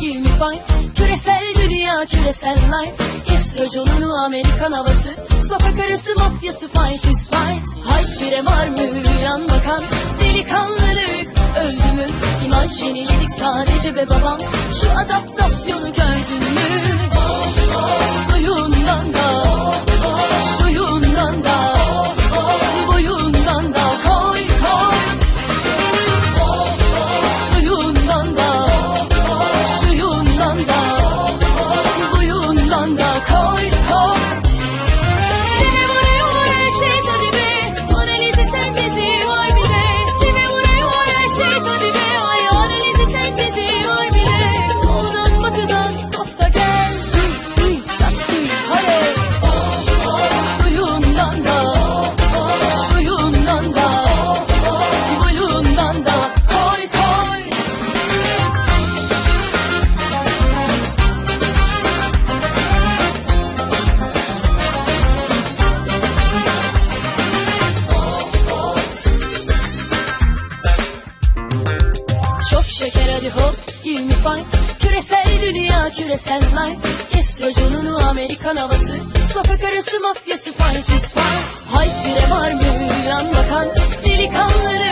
give me five Küresel dünya küresel life Kes raconunu Amerikan havası. Sokak arası mafyası fight is fight Hayt bire var mı yan bakan? Delikanlılık öldü mü? İmaj yeniledik sadece be babam. Şu adaptasyonu Çok şeker hadi hop give me five. Küresel dünya küresel life. Kes raconunu Amerikan havası. Sokak arası mafyası fight is fight. Hayt bire var mı yan bakan Delikanlılık